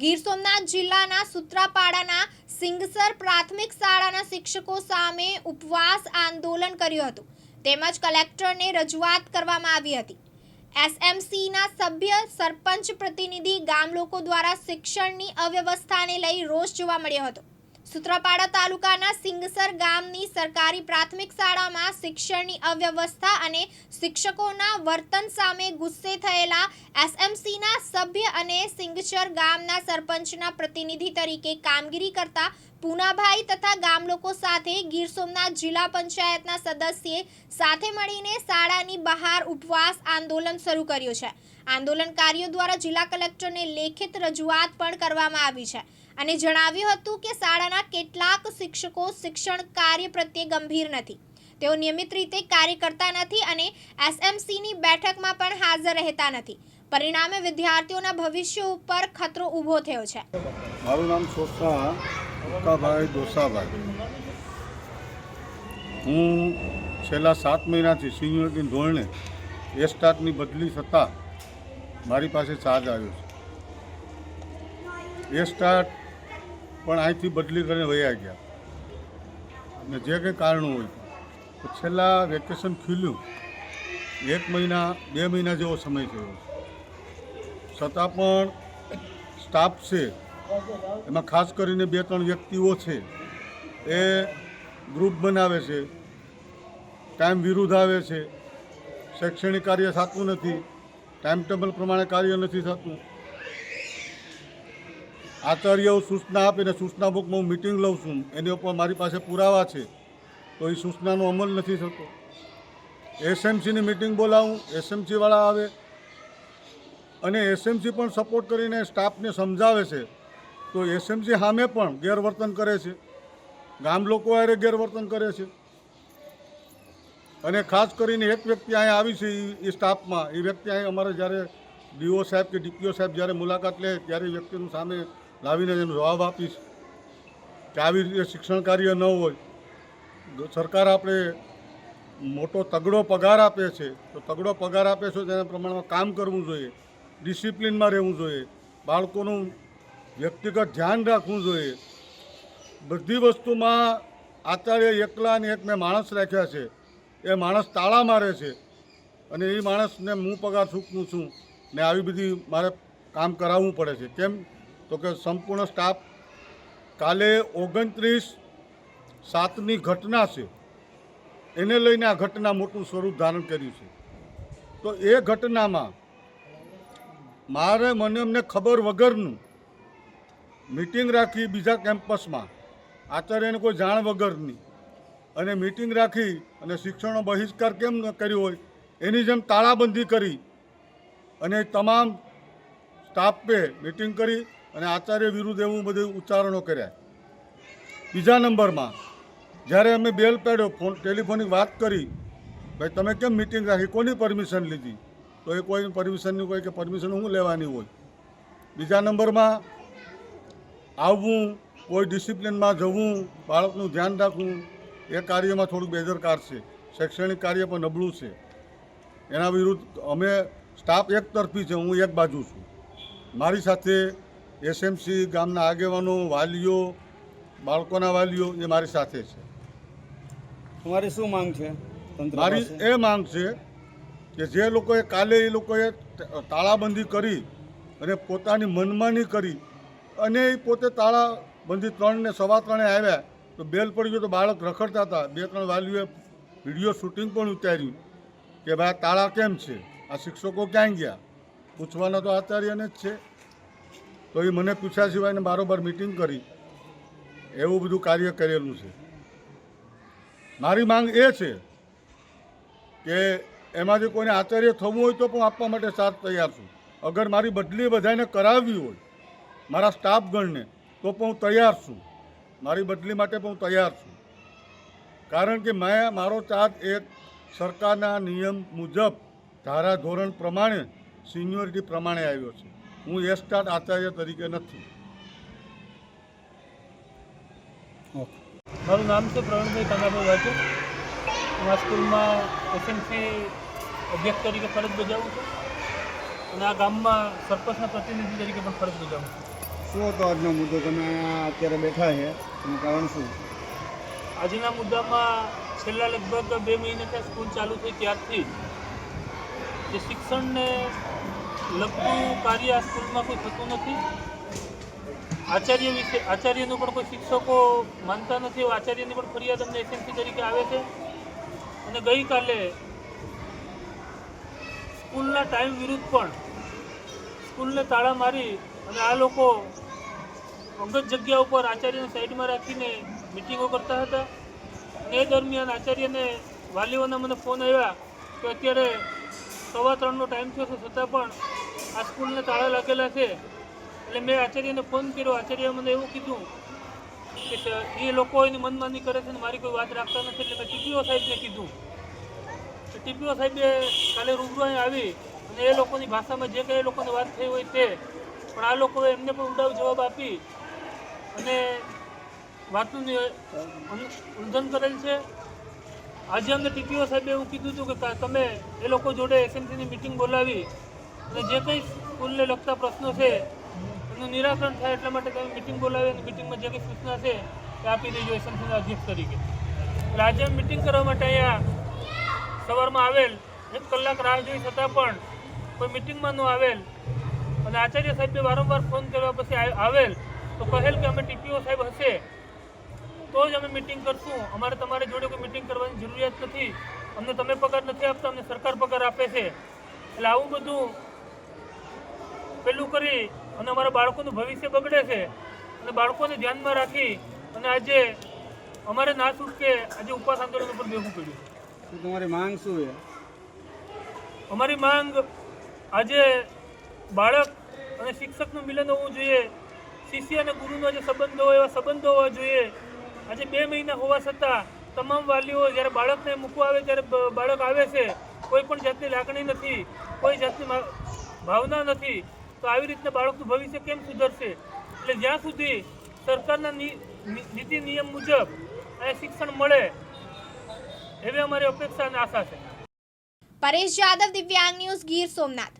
ગીર સોમનાથ જિલ્લાના સુત્રાપાડાના સિંગસર પ્રાથમિક શાળાના શિક્ષકો સામે ઉપવાસ આંદોલન કર્યું હતું. તેમજ કલેક્ટરને રજૂઆત કરવામાં આવી હતી. એસએમસીના સભ્ય, સરપંચ, પ્રતિનિધિ, ગામ લોકો દ્વારા શિક્ષણની અવ્યવસ્થાને લઈ રોષ જોવા મળ્યો હતો. સૂત્રાપાડા તાલુકાના સિંગસર ગામની સરકારી પ્રાથમિક શાળામાં શિક્ષણની અવ્યવસ્થા અને શિક્ષકોના વર્તન સામે ગુસ્સે થયેલા એસએમસીના સભ્ય અને સિંગસર ગામના સરપંચના પ્રતિનિધિ તરીકે કામગીરી કરતા પૂનાભાઈ તથા ગામ લોકો સાથે ગીર સોમનાથ જિલ્લા પંચાયતના સદસ્યે સાથે મળીને શાળાની બહાર ઉપવાસ આંદોલન શરૂ કર્યું છે. આંદોલનકારીઓ દ્વારા જિલ્લા કલેક્ટરને લેખિત રજૂઆત પણ કરવામાં આવી છે. અને જણાવ્યું હતું કે શાળાના કેટલાક શિક્ષકો શિક્ષણ કાર્ય પ્રત્યે ગંભીર નથી. તેઓ નિયમિત રીતે કાર્ય કરતા નથી અને એસએમસીની બેઠકમાં પણ હાજર રહેતા નથી. પરિણામે વિદ્યાર્થીઓના ભવિષ્ય ઉપર ખતરો ઊભો થયો છે. મારું નામ સોસા ઉકાભાઈ દોસાભાઈ. હું છેલ્લા સાત મહિનાથી સિનિયરની ધોરણે એ સ્ટાફની બદલી થતાં મારી પાસે ચાર્જ આવ્યો છે. એ સ્ટાર્ટ પણ અહીંથી બદલી કરીને વયા ગયા. અને જે કંઈ કારણો હોય, તો છેલ્લા વેકેશન ખીલ્યું. એક મહિના, બે મહિના જેવો સમય થયો. છતાં પણ સ્ટાફ છે, એમાં ખાસ કરીને બે ત્રણ વ્યક્તિઓ છે, એ ગ્રુપ બનાવે છે, ટાઈમ વિરુદ્ધ આવે છે, શૈક્ષણિક કાર્ય થતું નથી, ટાઈમ ટેબલ પ્રમાણે કાર્ય નથી થતું. આચાર્યો સૂચના આપીને સૂચના બુકમાં હું મિટિંગ લઉં છું. એની ઉપર મારી પાસે પુરાવા છે. તો એ સૂચનાનો અમલ નથી થતો. એસએમસીની મિટિંગ બોલાવું. એસએમસીવાળા આવે. અને એસએમસી પણ સપોર્ટ કરીને સ્ટાફને સમજાવે છે. તો એસએમસી સામે પણ ગેરવર્તન કરે છે. ગામ લોકો અરે ગેરવર્તન કરે છે. અને ખાસ કરીને એક વ્યક્તિ અહીંયા આવી છે એ સ્ટાફમાં એ વ્યક્તિ અહીં અમારે જ્યારે ડીઓ સાહેબ કે ડીપીઓ સાહેબ જ્યારે મુલાકાત લે ત્યારે વ્યક્તિનું સામે લાવીને એનો જવાબ આપીશ કે આવી રીતે શિક્ષણ કાર્ય ન હોય સરકાર આપણે મોટો તગડો પગાર આપે છે, તો તગડો પગાર આપે છે તેના પ્રમાણમાં કામ કરવું જોઈએ, ડિસિપ્લિનમાં રહેવું જોઈએ, બાળકોનું વ્યક્તિગત ધ્યાન રાખવું જોઈએ. બધી વસ્તુમાં આચાર્ય એકલા અને એક મેં માણસ રાખ્યા છે, એ માણસ તાળા મારે છે અને એ માણસને હું પગાર ચૂકવું છું ને આવી બધી મારે કામ કરાવવું પડે છે. કેમ? તો કે સંપૂર્ણ સ્ટાફ કાલે ઓગણત્રીસ સાતની ઘટના છે. એને લઈને આ ઘટના મોટું સ્વરૂપ ધારણ કર્યું છે. તો એ ઘટનામાં મારે મને અમને ખબર વગરનું મિટિંગ રાખી બીજા કેમ્પસમાં. આચાર્યને કોઈ જાણ વગરની. અને મિટિંગ રાખી અને શિક્ષણનો બહિષ્કાર કેમ ન કર્યો હોય એની જેમ તાળાબંધી કરી. અને તમામ સ્ટાફે મિટિંગ કરી અને આચાર્ય વિરુદ્ધ એવું બધું ઉચ્ચારણો કર્યા. બીજા નંબરમાં, જ્યારે અમે બેલ પાડ્યો ફોન, ટેલિફોનિક વાત કરી, ભાઈ, તમે કેમ મિટિંગ રાખી? કોની પરમિશન લીધી? તો એ કોઈ પરમિશનની કોઈ કે પરમિશન હું લેવાની હોય. બીજા નંબરમાં, આવવું, કોઈ ડિસિપ્લિનમાં જવું, બાળકનું ધ્યાન રાખવું, એ કાર્યમાં થોડુંક બેદરકાર છે. શૈક્ષણિક કાર્ય પણ નબળું છે. એના વિરુદ્ધ અમે સ્ટાફ એક તરફી છે, હું એક બાજુ છું. મારી સાથે એસએમસી ગામના આગેવાનો વાલીઓ બાળકોના વાલીઓ એ મારી સાથે છે. તમારી શું માંગ છે મારી એ માંગ છે કે જે લોકોએ કાલે એ લોકોએ તાળાબંધી કરી અને પોતાની મનમાની કરી અને એ પોતે તાળાબંધી ત્રણને સવા ત્રણે આવ્યા તો બેલ પડી ગયો તો બાળક રખડતા હતા. બે ત્રણ વાલીઓએ વીડિયો શૂટિંગ પણ ઉતાર્યું કે ભાઈ તાળા કેમ છે? આ શિક્ષકો ક્યાં ગયા? પૂછવાના તો આચાર્યને જ છે. તો એ મને પૂછ્યા સિવાયને બારોબાર મિટિંગ કરી. એવું બધું કાર્ય કરેલું છે. મારી માંગ એ છે કે એમાં જે કોઈને આચાર્ય થવું હોય તો પણ આપવા માટે સાથ તૈયાર છું. અગર મારી બદલી બધાને કરાવવી હોય, મારા સ્ટાફગણને, તો પણ હું તૈયાર છું. મારી બદલી માટે પણ હું તૈયાર છું. કારણ કે મેં, મારો ચાર્જ એક સરકારના નિયમ મુજબ ધારાધોરણ પ્રમાણે સિનિયોરિટી પ્રમાણે આવ્યો છે. હું એ સ્ટાર્ટ આચાર્ય તરીકે નથી. ઓકે. મારું નામ છે પ્રવીણભાઈ કાનાભાઈ છે હું આ સ્કૂલમાં એસએમસી અધ્યક્ષ તરીકે ફરજ બજાવું છું. અને આ ગામમાં સરપંચના પ્રતિનિધિ તરીકે પણ ફરજ બજાવું છું. શું હતો આજનો મુદ્દો? તમે અત્યારે બેઠા છે. એનું કારણ શું? આજના મુદ્દામાં છેલ્લા લગભગ બે મહિનાથી સ્કૂલ ચાલુ થઈ ત્યારથી જે શિક્ષણને લગતું કાર્ય આ સ્કૂલમાં કોઈ થતું નથી? આચાર્ય વિશે આચાર્યનું પણ કોઈ શિક્ષકો માનતા નથી આચાર્યની પણ ફરિયાદ અમને એસએમસી તરીકે આવે છે. અને ગઈકાલે સ્કૂલના ટાઈમ વિરુદ્ધ પણ સ્કૂલને તાળા મારી અને આ લોકો અંગત જગ્યા ઉપર આચાર્યને સાઈડમાં રાખીને મિટિંગો કરતા હતા. અને એ દરમિયાન આચાર્યને વાલીઓના મને ફોન આવ્યા કે અત્યારે સવા ત્રણનો ટાઈમ થયો છે, છતાં પણ આ સ્કૂલને તાળા લાગેલા છે. એટલે મેં આચાર્યને ફોન કર્યો. આચાર્ય મને એવું કીધું કે એ લોકો એની મનમાની કરે છે ને મારી કોઈ વાત રાખતા નથી. એટલે મેં ટીપીઓ સાહેબને કીધું. ટીપીઓ સાહેબે કાલે રૂબરૂ આવી અને એ લોકોની ભાષામાં જે કંઈ લોકોને વાત થઈ હોય તે. પણ આ લોકોએ એમને પણ ઉડાવ જવાબ આપી અને વાતનું ઉલ્લંઘન કરેલ છે. આજે અમને ટીપીઓ સાહેબે એવું કીધું હતું કે તમે એ લોકો જોડે એસએમસીની મિટિંગ બોલાવી. અને જે કંઈ સ્કૂલને લગતા પ્રશ્નો છે, એનું નિરાકરણ થાય એટલા માટે તમે મિટિંગ બોલાવી અને મિટિંગમાં જે કંઈ સૂચના છે તે આપી દેજો એસએમસીના અધ્યક્ષ તરીકે. એટલે આજે મિટિંગ કરવા માટે અહીંયા સવારમાં આવેલ, એક કલાક રાહ જોઈ છતાં પણ કોઈ મિટિંગમાં ન આવેલ. અને આચાર્ય સાહેબે વારંવાર ફોન કર્યા પછી આવેલ, તો કહેલ કે અમે ટીપીઓ સાહેબ હશે, તો જ અમે મિટિંગ કરશું. અમારે તમારી જોડે કોઈ મિટિંગ કરવાની જરૂરિયાત નથી. અમને તમે પગાર નથી આપતા, અમને સરકાર પગાર આપે છે. એટલે આવું બધું પેલું કરી અને અમારા બાળકોનું ભવિષ્ય બગડે છે. અને બાળકોને ધ્યાનમાં રાખી અને આજે અમારે ના છૂટકે આજે ઉપવાસ આંદોલન ઉપર બેસવું પડ્યું તમારી માંગ શું છે? અમારી માંગ આજે બાળક અને શિક્ષકનું મિલન હોવું જોઈએ. શિષ્ય અને ગુરુનો જે સંબંધો હોય એવા સંબંધો હોવા જોઈએ. આજે બે મહિના હોવા છતાં તમામ વાલીઓ જ્યારે બાળકને મૂકવા આવે ત્યારે બાળક આવે છે. કોઈ પણ જાતની લાગણી નથી. કોઈ જાતની ભાવના નથી. તો આવી રીતના બાળકનું ભવિષ્ય કેમ સુધરશે? એટલે જ્યાં સુધી સરકારના નીતિ નિયમ મુજબ અને શિક્ષણ મળે, એવી અમારી અપેક્ષા અને આશા છે. પરેશ જાદવ, દિવ્યાંગ ન્યૂઝ ગીર સોમનાથ.